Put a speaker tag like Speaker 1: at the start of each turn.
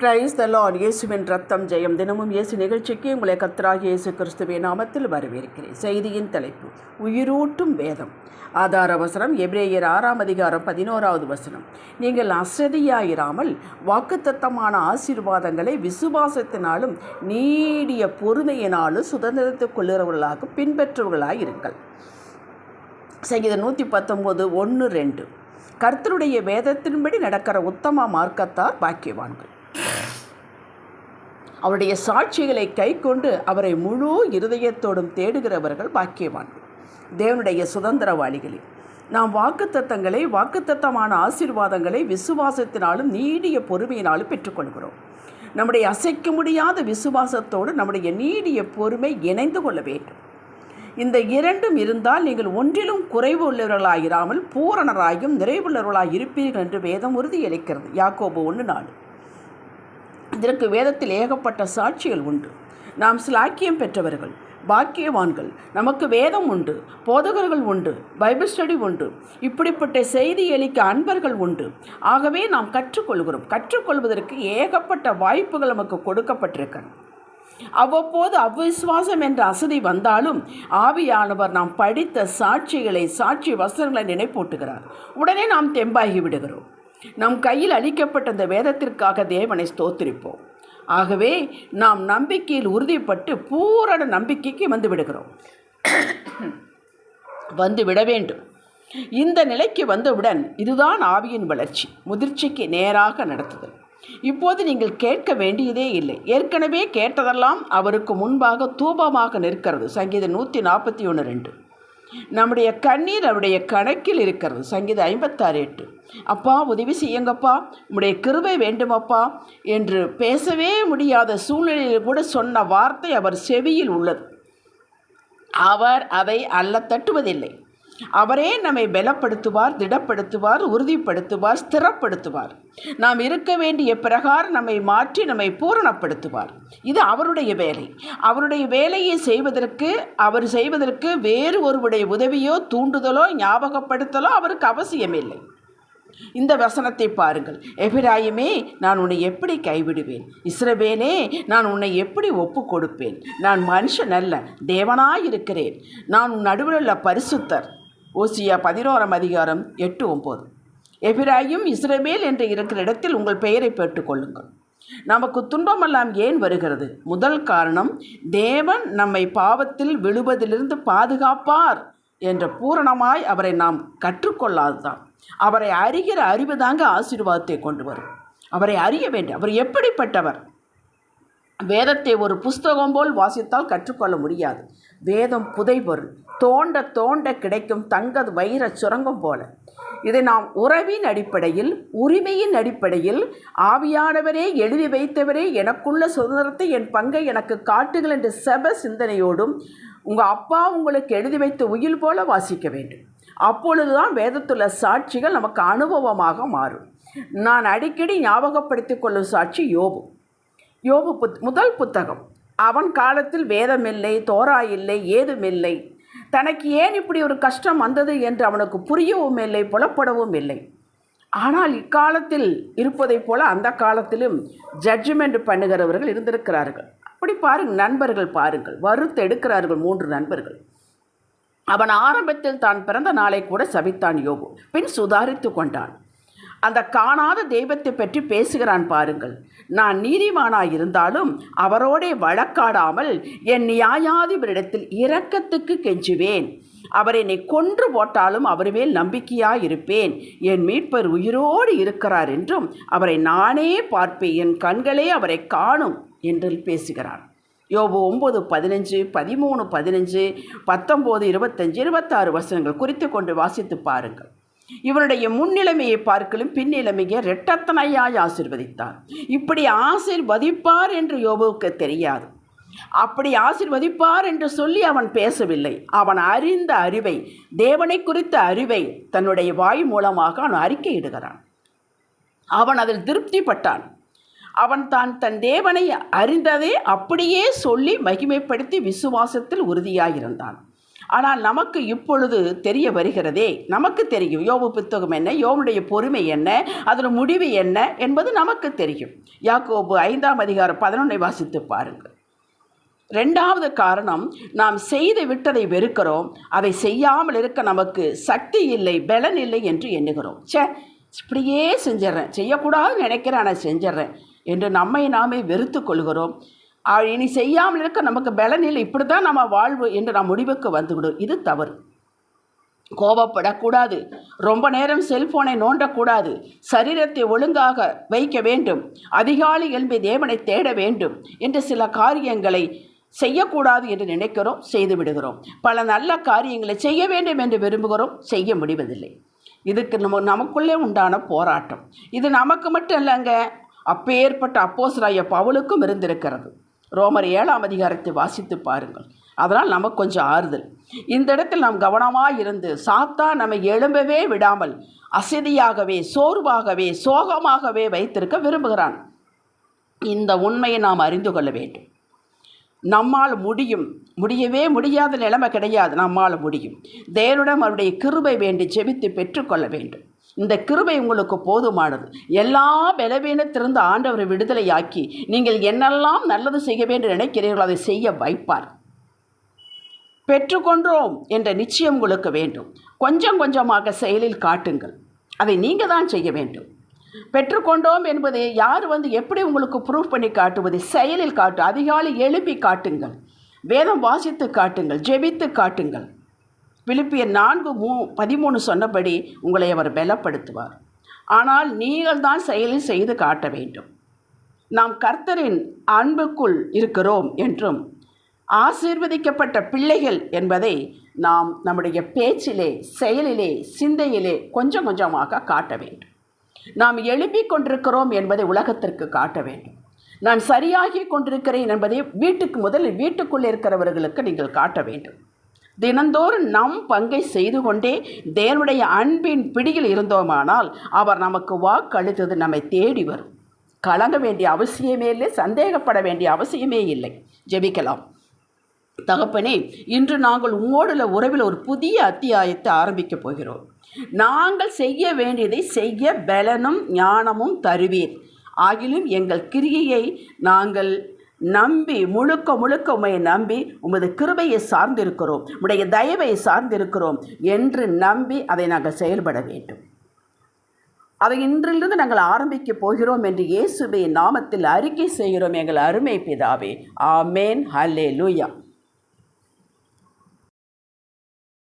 Speaker 1: Praise the Lord இயேசுவின் ரத்தம் ஜெயம். தினமும் இயேசு நிகழ்ச்சிக்கு உங்களை கத்தராக இயேசு கிறிஸ்துவின் நாமத்தில் வரவேற்கிறேன். செய்தியின் தலைப்பு உயிரூட்டும் வேதம். ஆதார வசனம் எப்ரேயர் ஆறாம் அதிகாரம் பதினோராவது வசனம். நீங்கள் அசதியாயிராமல் வாக்குத்தத்தமான ஆசீர்வாதங்களை விசுவாசத்தினாலும் நீடிய பொறுமையினாலும் சுதந்திரத்துக் கொள்ளுறவர்களாக பின்பற்றுவர்களாக இருங்கள் சங்கீதம் நூற்றி பத்தொம்போது ஒன்று ரெண்டு. கர்த்தருடைய வேதத்தின்படி நடக்கிற உத்தம மார்க்கத்தார் பாக்கியவான்கள். அவருடைய சாட்சிகளை கை கொண்டு அவரை முழு இருதயத்தோடும் தேடுகிறவர்கள் பாக்கியவான்கள். தேவனுடைய சுதந்திரவாளிகளே நாம் வாக்குத்தத்தங்களை வாக்குத்தத்தமான ஆசீர்வாதங்களை விசுவாசத்தினாலும் நீடிய பொறுமையினாலும் பெற்றுக்கொள்கிறோம். நம்முடைய அசைக்க முடியாத விசுவாசத்தோடு நம்முடைய நீடிய பொறுமை இணைந்து கொள்ள வேண்டும். இந்த இரண்டும் இருந்தால் நீங்கள் ஒன்றிலும் குறைவு உள்ளவர்களாயிராமல் பூரணராயும் நிறைவுள்ளவர்களாய் இருப்பீர்கள் என்று வேதம் உறுதியளிக்கிறது. யாக்கோபு ஒன்று நாலு. இதற்கு வேதத்தில் ஏகப்பட்ட சாட்சிகள் உண்டு. நாம் சிலாக்கியம் பெற்றவர்கள் பாக்கியவான்கள் நமக்கு வேதம் உண்டு போதகர்கள் உண்டு பைபிள் ஸ்டடி உண்டு இப்படிப்பட்ட செய்தி அளிக்க அன்பர்கள் உண்டு. ஆகவே நாம் கற்றுக்கொள்கிறோம். கற்றுக்கொள்வதற்கு ஏகப்பட்ட வாய்ப்புகள் நமக்கு கொடுக்கப்பட்டிருக்கிறது. அவ்வப்போது அவ்விசுவாசம் என்ற அசதி வந்தாலும் ஆவியானவர் நாம் படித்த சாட்சிகளை சாட்சி வசனங்களை நினைப்பூட்டுகிறார். உடனே நாம் தெம்பாகி விடுகிறோம். நம் கையில் அளிக்கப்பட்ட இந்த வேதத்திற்காக தேவனை ஸ்தோத்திரிப்போம். ஆகவே நாம் நம்பிக்கையில் உறுதிப்பட்டு பூரண நம்பிக்கைக்கு வந்து விடுகிறோம். வந்து விட வேண்டும். இந்த நிலைக்கு வந்தவுடன் இதுதான் ஆவியின் வளர்ச்சி முதிர்ச்சிக்கு நேராக நடத்துதல். இப்போது நீங்கள் கேட்க வேண்டியதே இல்லை. ஏற்கனவே கேட்டதெல்லாம் அவருக்கு முன்பாக தூபமாக நிற்கிறது. சங்கீதம் நூற்றி நாற்பத்தி ஒன்று ரெண்டு. நம்முடைய கண்ணீர் அவருடைய கணக்கில் இருக்கிறது. சங்கீதம் ஐம்பத்தாறு எட்டு. அப்பா உதவி செய்யுங்கப்பா. உம்முடைய கிருபை வேண்டுமப்பா என்று பேசவே முடியாத சூழ்நிலையில் கூட சொன்ன வார்த்தை அவர் செவியில் உள்ளது. அவர் அதை அல்ல தட்டுவதில்லை. அவரே நம்மை பலப்படுத்துவார் திடப்படுத்துவார் உறுதிப்படுத்துவார் ஸ்திரப்படுத்துவார். நாம் இருக்க வேண்டிய பிரகாரம் நம்மை மாற்றி நம்மை பூரணப்படுத்துவார். இது அவருடைய வேலை. அவருடைய வேலையை செய்வதற்கு அவர் செய்வதற்கு வேறு ஒருவருடைய உதவியோ தூண்டுதலோ ஞாபகப்படுத்தலோ அவருக்கு அவசியமில்லை. இந்த வசனத்தை பாருங்கள். எபிராயமே நான் உன்னை எப்படி கைவிடுவேன்? இஸ்ரவேலே நான் உன்னை எப்படி ஒப்பு கொடுப்பேன் நான் மனுஷன் அல்ல தேவனாயிருக்கிறேன். நான் உன் நடுவில் உள்ள பரிசுத்தர். ஓசியா பதினோராம் அதிகாரம் எட்டு ஒம்பது. எபிராயும் இஸ்ரேமேல் என்று இருக்கிற இடத்தில் உங்கள் பெயரை பெற்றுக்கொள்ளுங்கள். நமக்கு துன்பமெல்லாம் ஏன் வருகிறது? முதல் காரணம் தேவன் நம்மை பாவத்தில் விழுவதிலிருந்து பாதுகாப்பார் என்ற பூரணமாய் அவரை நாம் கற்றுக்கொள்ளாதுதான் அவரை அறிகிற அறிவு தாங்க ஆசீர்வாதத்தை கொண்டு வரும். அவரை அறிய வேண்டும். அவர் எப்படிப்பட்டவர்? வேதத்தை ஒரு புஸ்தகம் போல் வாசித்தால் கற்றுக்கொள்ள முடியாது. வேதம் புதைபொருள். தோண்ட தோண்ட கிடைக்கும் தங்க வைர சுரங்கம் போல. இதை நாம் உறவின் அடிப்படையில் உரிமையின் அடிப்படையில் ஆவியானவரே எழுதி வைத்தவரே எனக்குள்ள சுதந்திரத்தை என் பங்கை எனக்கு காட்டுங்கள் என்ற செப சிந்தனையோடும் உங்கள் அப்பா உங்களுக்கு எழுதி வைத்த உயில் போல வாசிக்க வேண்டும். அப்பொழுதுதான் வேதத்துள்ள சாட்சிகள் நமக்கு அனுபவமாக மாறும். நான் அடிக்கடி ஞாபகப்படுத்தி கொள்ளும் சாட்சி யோபு. யோபு புத் முதல் புத்தகம். அவன் காலத்தில் வேதமில்லை தோரா இல்லை ஏதுமில்லை. தனக்கு ஏன் இப்படி ஒரு கஷ்டம் வந்தது என்று அவனுக்கு புரியவும் இல்லை புலப்படவும் இல்லை. ஆனால் இக்காலத்தில் இருப்பதைப் போல அந்த காலத்திலும் ஜட்ஜ்மெண்ட் பண்ணுகிறவர்கள் இருந்திருக்கிறார்கள். அப்படி பாருங்கள் நண்பர்கள் பாருங்கள். வறுத்து எடுக்கிறார்கள் மூன்று நண்பர்கள். அவன் ஆரம்பத்தில் தான் பிறந்த நாளை கூட சபித்தான் யோபு. பின் சுதாரித்து கொண்டான். அந்த காணாத தெய்வத்தை பற்றி பேசுகிறான் பாருங்கள். நான் நீதிமானாய் இருந்தாலும் அவரோடே வழக்காடாமல் என் நியாயாதிபரிடத்தில் இரக்கத்துக்கு கெஞ்சுவேன். அவர் என்னை கொன்று போட்டாலும் அவர் மேல் நம்பிக்கையாக இருப்பேன். என் மீட்பர் உயிரோடு இருக்கிறார் என்றும் அவரை நானே பார்ப்பேன். என் கண்களே அவரை காணும் என்று பேசுகிறான் யோபு ஒம்பது பதினஞ்சு பதிமூணு பதினஞ்சு பத்தொம்போது இருபத்தஞ்சு இருபத்தாறு வசனங்கள் குறித்து கொண்டு வாசித்து பாருங்கள். இவருடைய முன்னிலைமையை பார்க்கலும் பின்னிலைமையை ரெட்டத்தனையாய் ஆசிர்வதித்தார் இப்படி ஆசிர்வதிப்பார் என்று யோபுவுக்கு தெரியாது. அப்படி ஆசிர்வதிப்பார் என்று சொல்லி அவன் பேசவில்லை. அவன் அறிந்த அறிவை தேவனை குறித்த அறிவை தன்னுடைய வாய் மூலமாக அவன் அறிக்கையிடுகிறான். அவன் அதில் திருப்திப்பட்டான். அவன் தான் தன் தேவனை அறிந்ததை அப்படியே சொல்லி மகிமைப்படுத்தி விசுவாசத்தில் உறுதியாயிருந்தான். ஆனால் நமக்கு இப்பொழுது தெரிய வருகிறதே நமக்கு தெரியும். யோபு புத்தகம் என்ன? யோபுடைய பொறுமை என்ன? அதில் முடிவு என்ன? என்பது நமக்கு தெரியும். யாக்கோபு ஐந்தாம் அதிகாரம் பதினொன்றை வாசித்து பாருங்கள். ரெண்டாவது காரணம் நாம் செய்து விட்டதை வெறுக்கிறோம். அதை செய்யாமல் இருக்க நமக்கு சக்தி இல்லை பலன் இல்லை என்று எண்ணுகிறோம். ச்சே இப்படியே செஞ்சிட்றேன். செய்யக்கூடாதுன்னு நினைக்கிறேன் ஆனால் செஞ்சிட்றேன். என்று நம்மை நாமே வெறுத்து கொள்கிறோம். இனி செய்யாமல் இருக்க நமக்கு பலன் இப்படி தான் நம்ம வாழ்வு என்று நாம் முடிவுக்கு வந்துவிடும். இது தவறு. கோபப்படக்கூடாது. ரொம்ப நேரம் செல்போனை நோண்டக்கூடாது. சரீரத்தை ஒழுங்காக வைக்க வேண்டும். அதிகாலை எழும்பி தேவனை தேட வேண்டும் என்று சில காரியங்களை செய்யக்கூடாது என்று நினைக்கிறோம் செய்து விடுகிறோம். பல நல்ல காரியங்களை செய்ய வேண்டும் என்று விரும்புகிறோம் செய்ய முடிவதில்லை. இதுக்கு நம்ம நமக்குள்ளே உண்டான போராட்டம். இது நமக்கு மட்டும் இல்லைங்க அப்பேற்பட்ட அப்போஸ்ராய பவுலுக்கும் இருந்திருக்கிறது. ரோமர் ஏழாம் அதிகாரத்தை வாசித்து பாருங்கள். அதனால் நமக்கு கொஞ்சம் ஆறுதல். இந்த இடத்தில் நாம் கவனமாக இருந்து சாத்தா நம்மை எழும்பவே விடாமல் அசதியாகவே சோர்வாகவே சோகமாகவே வைத்திருக்க விரும்புகிறான். இந்த உண்மையை நாம் அறிந்து கொள்ள வேண்டும். நம்மால் முடியும். முடியவே முடியாத நிலைமை கிடையாது. நம்மால் முடியும். தேவனிடம் அவருடைய கிருபை வேண்டி ஜெபித்து பெற்றுக்கொள்ள வேண்டும். இந்த கிருபை உங்களுக்கு போதுமானது. எல்லா பலவீனத்திலிருந்து ஆண்டவரை விடுதலையாக்கி நீங்கள் என்னெல்லாம் நல்லது செய்ய வேண்டும் நினைக்கிறீர்களோ அதை செய்ய வைப்பார். பெற்றுக்கொண்டோம் என்ற நிச்சயம் உங்களுக்கு வேண்டும். கொஞ்சம் கொஞ்சமாக செயலில் காட்டுங்கள். அதை நீங்கள் தான் செய்ய வேண்டும். பெற்றுக்கொண்டோம் என்பதை யார் வந்து எப்படி உங்களுக்கு ப்ரூவ் பண்ணி காட்டுவது? செயலில் காட்டு அதிகாலை எழுப்பி காட்டுங்கள். வேதம் வாசித்து காட்டுங்கள் ஜெபித்து காட்டுங்கள். பிலிப்பியர் நான்கு மூ பதிமூணு சொன்னபடி உங்களை அவர் பலப்படுத்துவார். ஆனால் நீங்கள் தான் செயலில் செய்து காட்ட வேண்டும். நாம் கர்த்தரின் அன்புக்குள் இருக்கிறோம் என்றும் ஆசீர்வதிக்கப்பட்ட பிள்ளைகள் என்பதை நாம் நம்முடைய பேச்சிலே செயலிலே சிந்தையிலே கொஞ்சம் கொஞ்சமாக காட்ட வேண்டும். நாம் எழுப்பிக் கொண்டிருக்கிறோம் என்பதை உலகத்திற்கு காட்ட வேண்டும். நான் சரியாகி கொண்டிருக்கிறேன் என்பதை வீட்டுக்கு முதலில் வீட்டுக்குள்ளே இருக்கிறவர்களுக்கு நீங்கள் காட்ட வேண்டும். தினந்தோறும் நம் பங்கை செய்து கொண்டே தேவனுடைய அன்பின் பிடியில் இருந்தோமானால் அவர் நமக்கு வாக்களித்தது நம்மை தேடி வரும். கலங்க வேண்டிய அவசியமே இல்லை சந்தேகப்பட வேண்டிய அவசியமே இல்லை. ஜெபிக்கலாம். தகப்பனே இன்று நாங்கள் உம்மோடுள்ள உறவில் ஒரு புதிய அத்தியாயத்தை ஆரம்பிக்கப் போகிறோம். நாங்கள் செய்ய வேண்டியதை செய்ய பலனும் ஞானமும் தருவீர். ஆகிலும் எங்கள் கிரியையை நாங்கள் நம்பி முழுக்க முழுக்க உம்மை நம்பி உமது கிருபையை சார்ந்திருக்கிறோம். உடைய தயவை சார்ந்திருக்கிறோம் என்று நம்பி அதை நாங்கள் செயல்பட வேண்டும். அதை இன்றிலிருந்து நாங்கள் ஆரம்பிக்க போகிறோம் என்று இயேசுவை நாமத்தில் அறிக்கை செய்கிறோம். எங்கள் அருமை பிதாவே. ஆமேன். ஹலே லூயா